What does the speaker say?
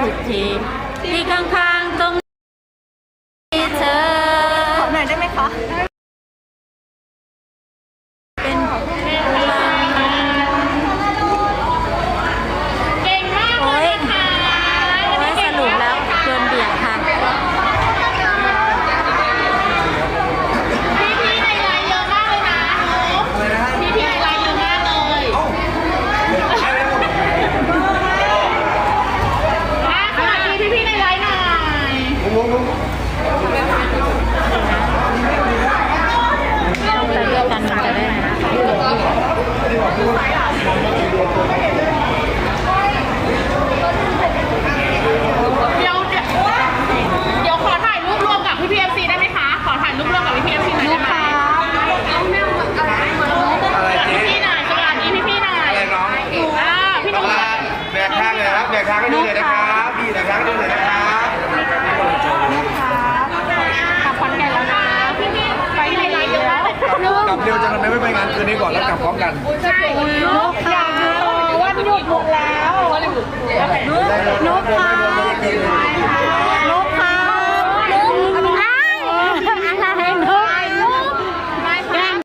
ทุกทีที่ข้างๆตรงนี้เธอ ขอหน่อยได้ไหมคะ แต่เดียวกันมันจะได้ไหมเดี๋ยวเดี๋ยเดี๋ยวขอถ่ายรูปรกับพี่พีเอฟซีได้ไหมคะ ขอถ่ายรูปรกับพี่พีเอฟซีหน่อยได้ไหมอะสวัสดีพี่พี่หน่อยอะไรน้องอ่พี่หน้องแบกข้างเลยครับแบกข้างให้ดูยนะครับพี่แบกข้างให้ดูหยนะครับ กลับเร็วจังเลยไม่ไปงานคืนนี้ก่อนแล้วกลับพร้อมกัน ใช่นกเ